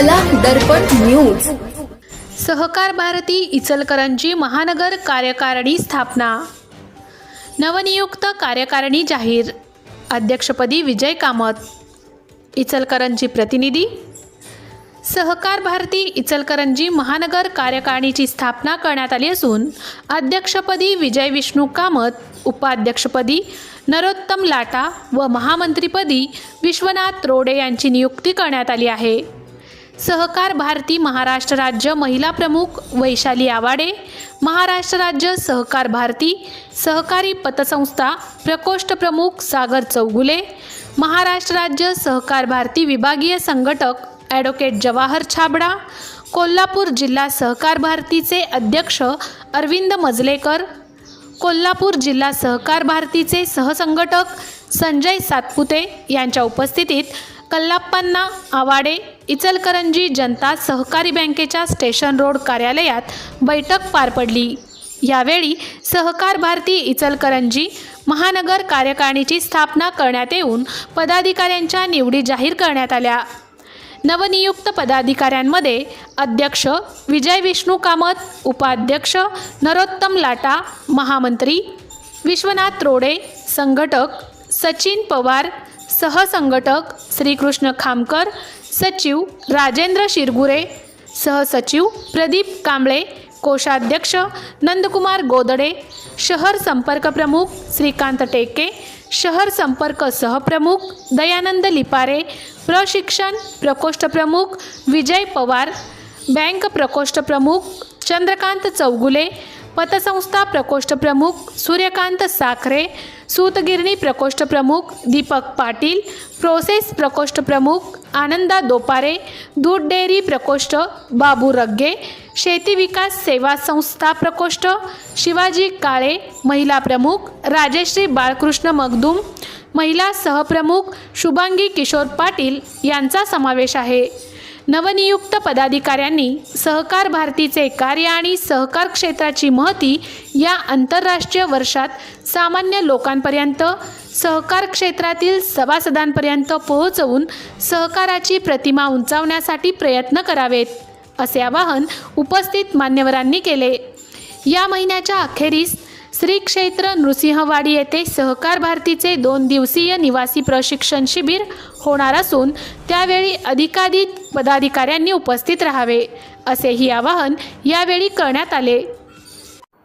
कला दर्पण न्यूज. सहकार भारती इचलकरंजी महानगर कार्यकारिणी स्थापना. नवनियुक्त कार्यकारिणी जाहीर. अध्यक्षपदी विजय कामत. इचलकरंजी प्रतिनिधी. सहकार भारती इचलकरंजी महानगर कार्यकारिणीची स्थापना करण्यात आली असून अध्यक्षपदी विजय विष्णू कामत उपाध्यक्षपदी नरोत्तम लाटा व महामंत्रीपदी विश्वनाथ रोडे यांची नियुक्ती करण्यात आली आहे. सहकार भारती महाराष्ट्र राज्य महिला प्रमुख वैशाली आवाडे महाराष्ट्र राज्य सहकार भारती सहकारी पतसंस्था प्रकोष्ठ प्रमुख सागर चौगुले महाराष्ट्र राज्य सहकार भारती विभागीय संघटक ॲडव्होकेट जवाहर छाबडा कोल्हापूर जिल्हा सहकार भारतीचे अध्यक्ष अरविंद मजलेकर कोल्हापूर जिल्हा सहकार भारतीचे सहसंघटक संजय सातपुते यांच्या उपस्थितीत कल्लाप्पांना आवाडे इचलकरंजी जनता सहकारी बँकेच्या स्टेशन रोड कार्यालयात बैठक पार पडली. यावेळी सहकार भारती इचलकरंजी महानगर कार्यकारिणीची स्थापना करण्यात येऊन पदाधिकाऱ्यांच्या निवडी जाहीर करण्यात आल्या. नवनियुक्त पदाधिकाऱ्यांमध्ये अध्यक्ष विजय विष्णू कामत उपाध्यक्ष नरोत्तम लाटा महामंत्री विश्वनाथ रोडे संघटक सचिन पवार सहसंघटक श्रीकृष्ण खामकर सचिव राजेंद्र शिरगुरे सहसचिव प्रदीप कांबळे कोषाध्यक्ष नंदकुमार गोदडे शहर संपर्क प्रमुख श्रीकांत टेके शहर संपर्क सहप्रमुख दयानंद लिपारे प्रशिक्षण प्रकोष्ठ प्रमुख विजय पवार बँक प्रकोष्ठ प्रमुख चंद्रकांत चौगुले पतसंस्था प्रकोष्ठ प्रमुख सूर्यकांत साखरे सूतगिरणी प्रकोष्ठ प्रमुख दीपक पाटील प्रोसेस प्रकोष्ठ प्रमुख आनंदा दोपारे दूध डेअरी प्रकोष्ठ बाबू रग्गे शेती विकास सेवा संस्था प्रकोष्ठ शिवाजी काळे महिला प्रमुख राजेश्री बाळकृष्ण मगदूम महिला सहप्रमुख शुभांगी किशोर पाटील यांचा समावेश आहे. नवनियुक्त पदाधिकाऱ्यांनी सहकार भारतीचे कार्य आणि सहकार क्षेत्राची महती या आंतरराष्ट्रीय वर्षात सामान्य लोकांपर्यंत सहकार क्षेत्रातील सभासदांपर्यंत पोहोचवून सहकाराची प्रतिमा उंचावण्यासाठी प्रयत्न करावेत असे आवाहन उपस्थित मान्यवरांनी केले. या महिन्याच्या अखेरीस श्री क्षेत्र नृसिंहवाडी येथे सहकार भारतीचे दोन दिवसीय निवासी प्रशिक्षण शिबिर होणार असून त्यावेळी अधिकाधिक पदाधिकाऱ्यांनी उपस्थित राहावे असेही आवाहन यावेळी करण्यात आले.